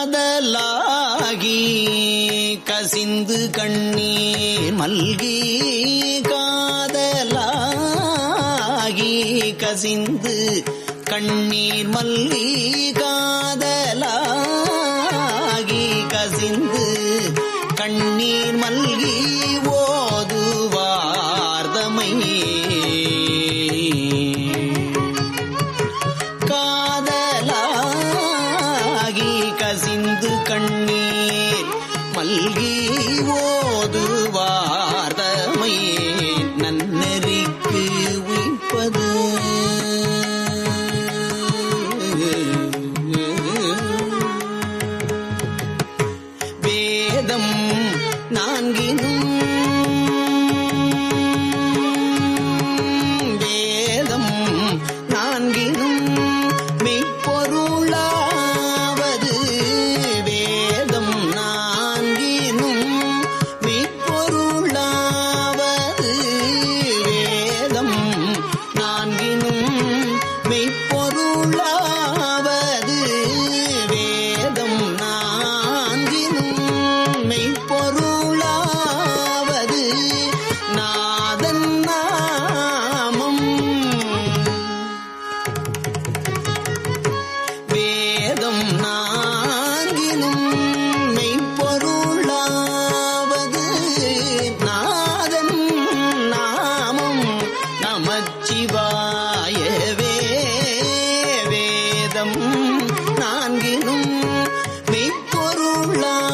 காதலாகி கசிந்து கண்ணீர் மல்கி காதலாகி கசிந்து கண்ணீர் மல்லி காதலாகி கசிந்து கண்ணீர் மல்கி ஓ நான்கினும் மெய்ப்பொருளாம்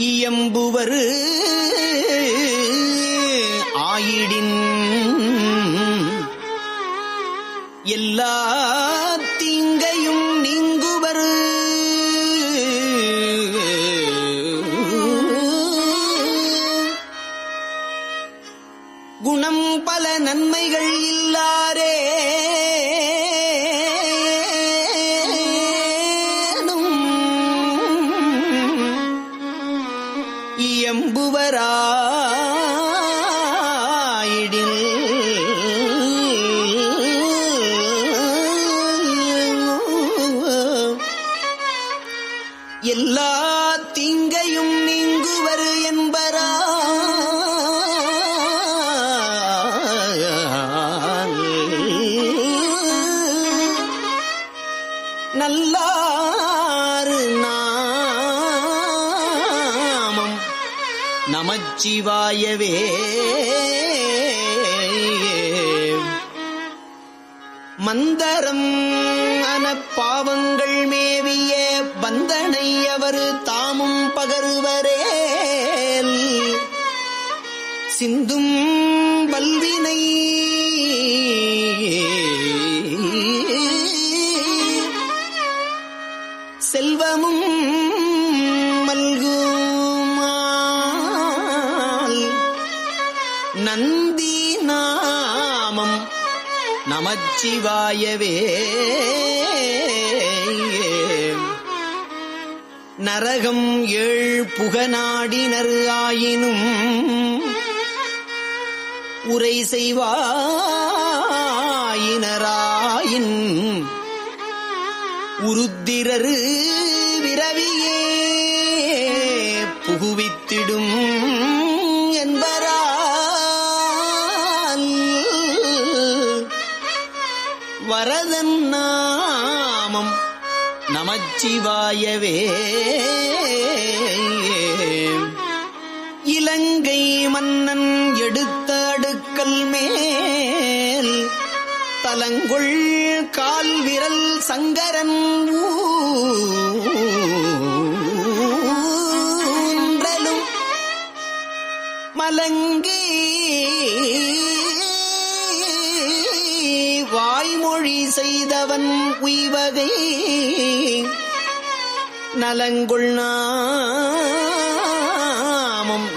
இயம்புவர். ஆயிடின் எல்லா நமச்சிவாயவே மந்தரம் அன பாவங்கள் மேவிய பந்தனை அவர் தாமும் பகருவரே சிந்தும் வல்வினை நமச்சிவாயவே நரகம் ஏழ் புகநாடினர் ஆயினும் உரை செய்வாயினராயின் உருத்திரரு விரவியே. நமச்சிவாயவே இலங்கை மன்னன் எடுத்த அடுக்கல் மேல் தலங்குள் கால் விரல் சங்கரன் ஊன்றலும் மலங்கி. வாய்மொழி செய்தவன் உய்வகை. நலங்குள் நாமம்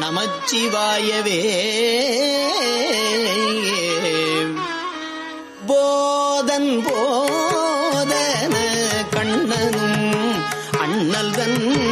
நமச்சிவாயவே. போதன் போதன கண்ணனும் அண்ணல்தன்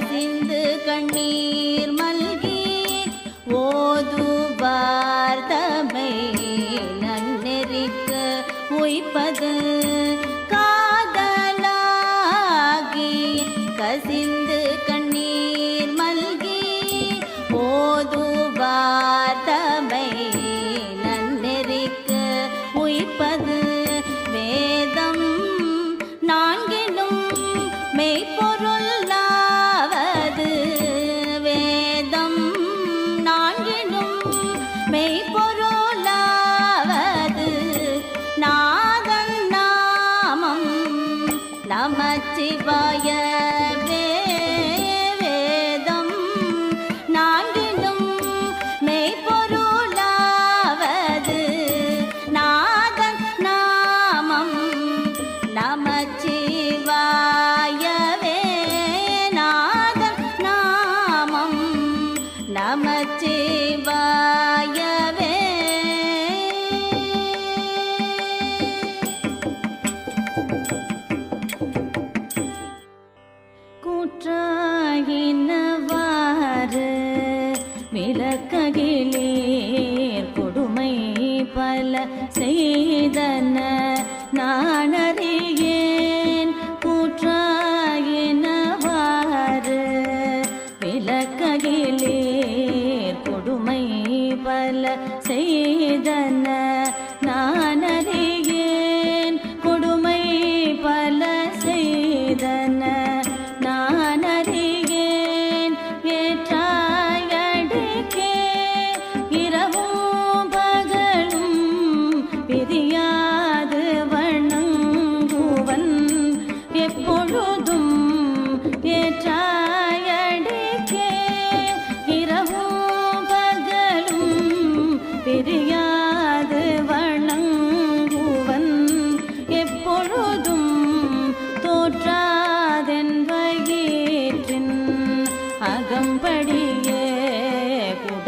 You. ஞாயினும் மெய்பொரு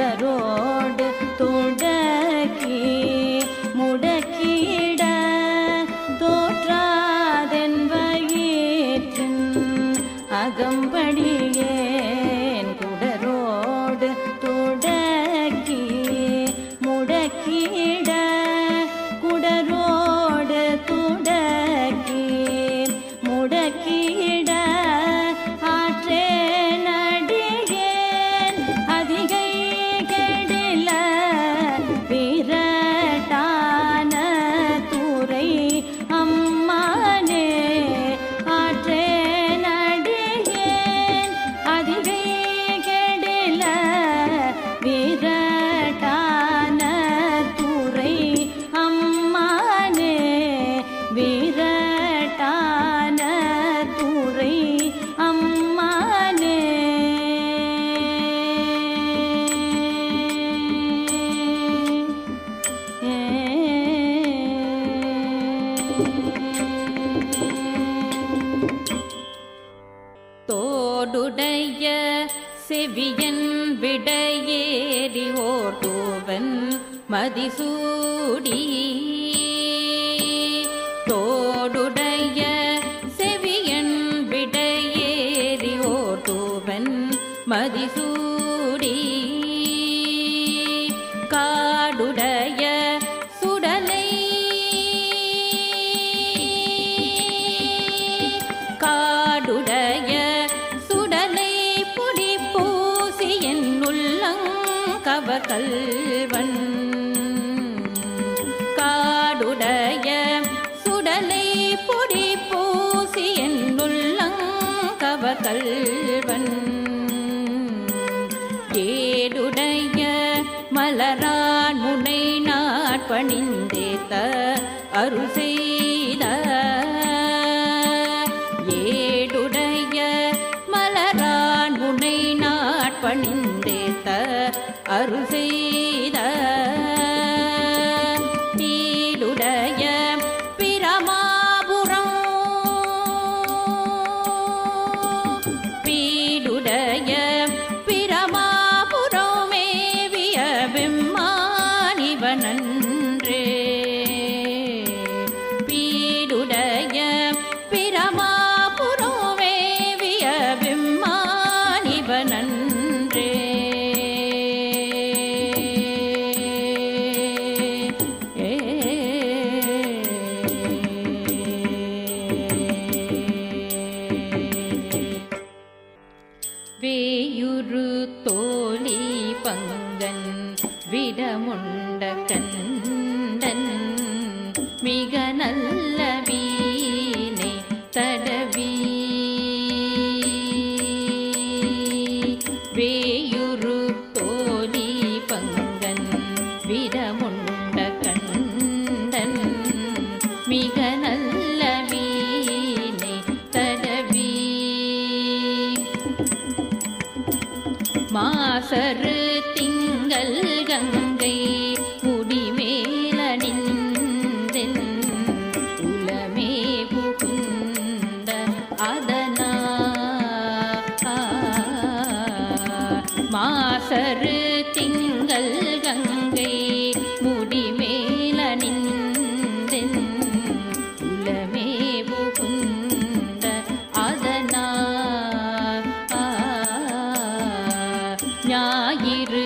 对，如果 செவியன் விடையேறி ஓர் தூவன் மதிசூடி கவ கல்வன் காடுடைய சுடலை பொடி பூசி என்னுள்ளங்கவ கல்வன் ஏடுடைய மலரான் முனை நாட்பணிந்தேத்த அருச மாசரு திங்கள் கங்கை ஞாயிறு